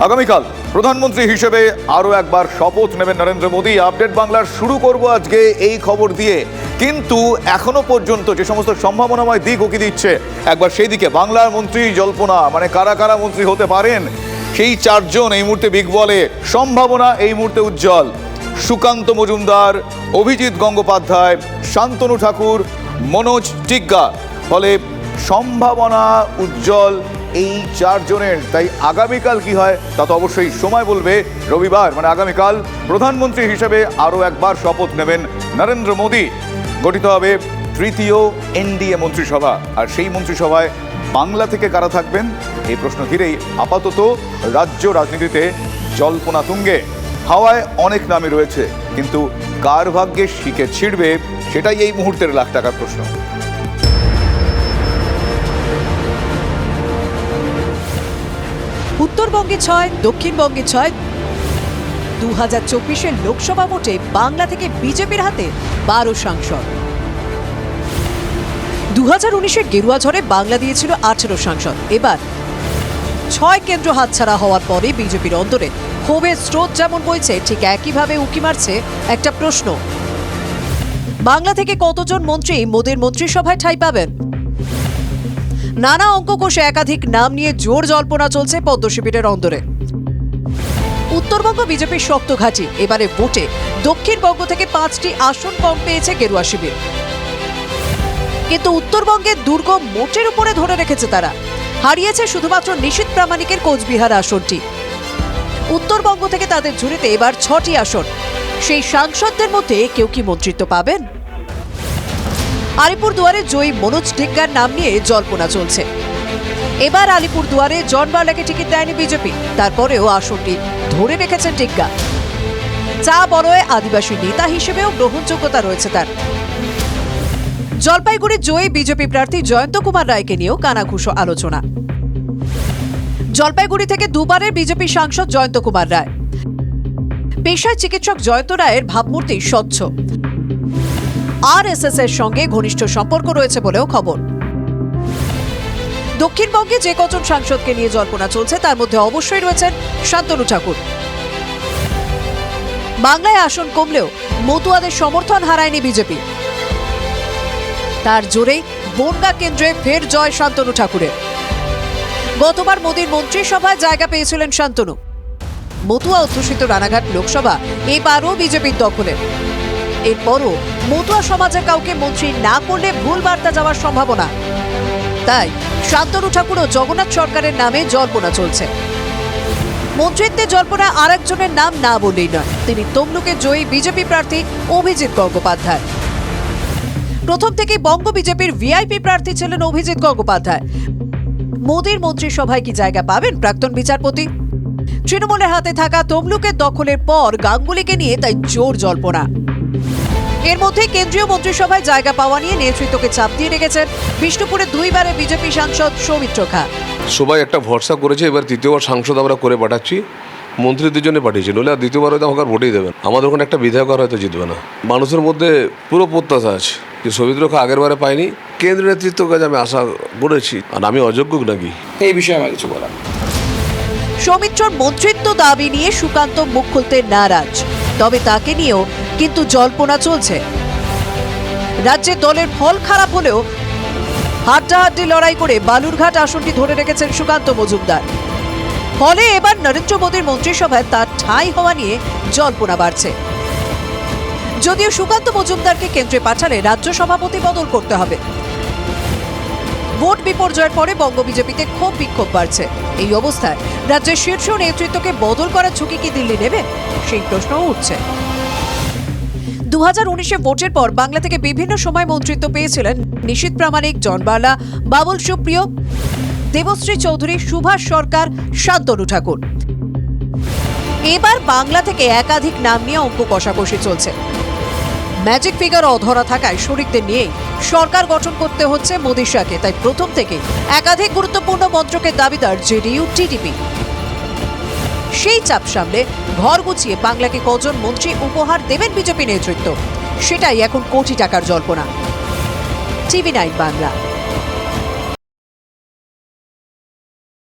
আগামীকাল প্রধানমন্ত্রী হিসেবে আরও একবার শপথ নেবেন নরেন্দ্র মোদী। আপডেট বাংলার শুরু করব আজকে এই খবর দিয়ে। কিন্তু এখনও পর্যন্ত যে সমস্ত সম্ভাবনাময় দিক উকি দিচ্ছে, একবার সেই দিকে বাংলার মন্ত্রী জল্পনা মানে কারা কারা মন্ত্রী হতে পারেন, সেই চারজন এই মুহূর্তে বিগ বলে। সম্ভাবনা এই মুহূর্তে উজ্জ্বল। সুকান্ত মজুমদার, অভিজিৎ গঙ্গোপাধ্যায়, শান্তনু ঠাকুর, মনোজ টিগ্গা। ফলে সম্ভাবনা উজ্জ্বল। এই চারজনের, তাই আগামীকাল কি হয় তা তো অবশ্যই সময় বলবে রবিবার মানে আগামীকাল প্রধানমন্ত্রী হিসেবে আরও একবার শপথ নেবেন নরেন্দ্র মোদী। গঠিত হবে তৃতীয় এনডিএ মন্ত্রিসভা। আর সেই মন্ত্রিসভায় বাংলা থেকে কারা থাকবেন? এই প্রশ্ন ঘিরেই আপাতত রাজ্য রাজনীতিতে জল্পনা তুঙ্গে। হাওয়ায় অনেক নামই রয়েছে, কিন্তু কার ভাগ্যে শিখে ছিড়বে সেটাই এই মুহূর্তের লাখ টাকার প্রশ্ন। উত্তরবঙ্গে ছয়, দক্ষিণবঙ্গে ছয়। দু হাজার চব্বিশের লোকসভা ভোটে বাংলা থেকে বিজেপির হাতে বারো সাংসদ। দু হাজার উনিশের গেরুয়া ঝড়ে বাংলা দিয়েছিল আঠেরো সাংসদ। এবার ছয় কেন্দ্র হাতছাড়া হওয়ার পরে বিজেপির অন্তরে ক্ষোভের স্রোত যেমন বইছে, ঠিক একইভাবে উকি মারছে একটা প্রশ্ন। বাংলা থেকে কতজন মন্ত্রী মোদের মন্ত্রিসভায় ঠাঁই পাবেন? নানা অঙ্ক কোষে একাধিক নাম নিয়ে জোর জল্পনা চলছে পদ্ম শিবিরের অন্দরে। উত্তরবঙ্গ বিজেপির শক্ত ঘাঁটি, এবারে ভোটে দক্ষিণবঙ্গ থেকে পাঁচটি আসন কম পেয়েছে গেরুয়া শিবির। কিন্তু উত্তরবঙ্গের দুর্গম মোটের উপরে ধরে রেখেছে তারা। হারিয়েছে শুধুমাত্র নিশীত প্রামাণিকের কোচবিহার আসনটি। উত্তরবঙ্গ থেকে তাদের ঝুড়িতে এবার ছটি আসন। সেই সাংসদদের মধ্যে কেউ কি মন্ত্রিত্ব পাবেন? আলিপুর দুয়ারে জয়ী মনোজ ঢিগ্গার নাম নিয়ে জল্পনা চলছে। এবার আলিপুর দুয়ারে জন বার্লাকে টিকিট দেয়নি বিজেপি, তারপরেও আসনটি ধরে রেখেছেন টিগ্গা চা বলয়ে আদিবাসী নেতা হিসেবেও গ্রহণযোগ্যতা রয়েছে তার। জলপাইগুড়ির জয়ী বিজেপি প্রার্থী জয়ন্ত কুমার রায়কে নিয়েও কানাঘুষো আলোচনা। জলপাইগুড়ি থেকে দুবারের বিজেপি সাংসদ জয়ন্ত কুমার রায়। পেশায় চিকিৎসক জয়ন্ত রায়ের ভাবমূর্তি স্বচ্ছ। আরএসএস এর সঙ্গে ঘনিষ্ঠ সম্পর্ক রয়েছে বলেও খবর। দক্ষিণবঙ্গে যে কজন সাংসদকে নিয়ে জল্পনা চলছে, তার মধ্যে অবশ্যই রয়েছেন শান্তনু ঠাকুর। বাংলায় আসন কমলেও মতুয়াদের সমর্থন হারায়নি বিজেপি। তার জোরেই বনগা কেন্দ্রে ফের জয় শান্তনু ঠাকুরের। গতবার মোদীর মন্ত্রিসভায় জায়গা পেয়েছিলেন শান্তনু। মতুয়া অধ্যুষিত রানাঘাট লোকসভা এবারও বিজেপির দখলে। এরপরও মতুয়া সমাজে কাউকে মন্ত্রী না করলে ভুল বার্তা যাওয়ার সম্ভাবনা। তাই শান্তনু ঠাকুর ও জগন্নাথ সরকারের নামে জল্পনা চলছে। মন্ত্রিত্বে জল্পনা আরেকজনের নাম না বলেই নয়। তিনি তমলুকে জয়ী বিজেপি প্রার্থী অভিজিৎ গঙ্গোপাধ্যায়। প্রথম থেকেই বঙ্গ বিজেপির ভিআইপি প্রার্থী ছিলেন অভিজিৎ গঙ্গোপাধ্যায়। মোদীর মন্ত্রিসভায় কি জায়গা পাবেন প্রাক্তন বিচারপতি? তৃণমূলের হাতে থাকা তমলুকের দখলের পর গাঙ্গুলিকে নিয়ে তাই জোর জল্পনা। এর মধ্যে কেন্দ্রীয় মন্ত্রিসভায় জায়গা পাওয়া নিয়ে নেতৃত্বকে চাপ দিয়ে রেখেছেন বিষ্ণুপুরে দুইবারের বিজেপি সাংসদ সৌমিত্র খা। সবাই একটা ভরসা করেছে এবার তৃতীয়বার সাংসদ আমরা করে পাঠাচ্ছি। মন্ত্রী দুজনে পাঠিয়েছি নইলে আর দ্বিতীয়বার হয়তো আমাকে ভোটেই দেবেন আমাদের ওখানে একটা বিধায়ক আর হয়তো জিতবে না। মানুষের মধ্যে পুরো প্রত্যাশা আছে যে সৌমিত্রকে আগের বারে পাইনি কেন্দ্রীয় নেতৃত্বের কাছে আমি আশা করেছি। আর আমি অযোগ্য নাকি? এই বিষয়ে আমার কিছু বলার। সৌমিত্রর মন্ত্রিত্ব দাবি নিয়ে সুকান্ত মুখ খুলতে নারাজ। তবে তাকে নিয়েও কিন্তু জল্পনা চলছে। রাজ্যের দলের ফল খারাপ হলেও হাড্ডাহাড্ডি লড়াই করে বালুরঘাট আসনটি ধরে রেখেছেন সুকান্ত মজুমদার। ফলে এবার নরেন্দ্র মোদীর মন্ত্রিসভায় তার ঠাঁই হওয়া নিয়ে জল্পনা বাড়ছে। যদিও সুকান্ত মজুমদারকে কেন্দ্রে পাঠালে রাজ্য সভাপতি বদল করতে হবে। ভোট বিপর্যয়ের পরে বঙ্গ বিজেপিতে ক্ষোভ বিক্ষোভ বাড়ছে। এই অবস্থায় রাজ্যের শীর্ষ নেতৃত্বকে বদল করার ঝুঁকি কি দিল্লি নেবে? সেই প্রশ্নও উঠছে। দু হাজার উনিশে ভোটের পর বাংলা থেকে বিভিন্ন সময় মন্ত্রিত্ব পেয়েছিলেন নিশীত প্রামাণিক, জন বার্লা বাবুল সুপ্রিয়, দেবশ্রী চৌধুরী, সুভাষ সরকার, শান্তনু ঠাকুর। এবার বাংলা থেকে একাধিক নাম নিয়ে অঙ্ক কষাকষি চলছে। ম্যাজিক ফিগার অধরা থাকায় শরিকদের নিয়েই সরকার গঠন করতে হচ্ছে মোদী শাহকে। তাই প্রথম থেকে একাধিক গুরুত্বপূর্ণ মন্ত্রকের দাবিদার জেডিইউ, টিডিপি। সেই চাপ সামলে ঘর গুছিয়ে বাংলাকে কজন মন্ত্রী উপহার দেবেন বিজেপি নেতৃত্ব? সেটাই এখন কোটি টাকার জল্পনা। TV nine Bangla.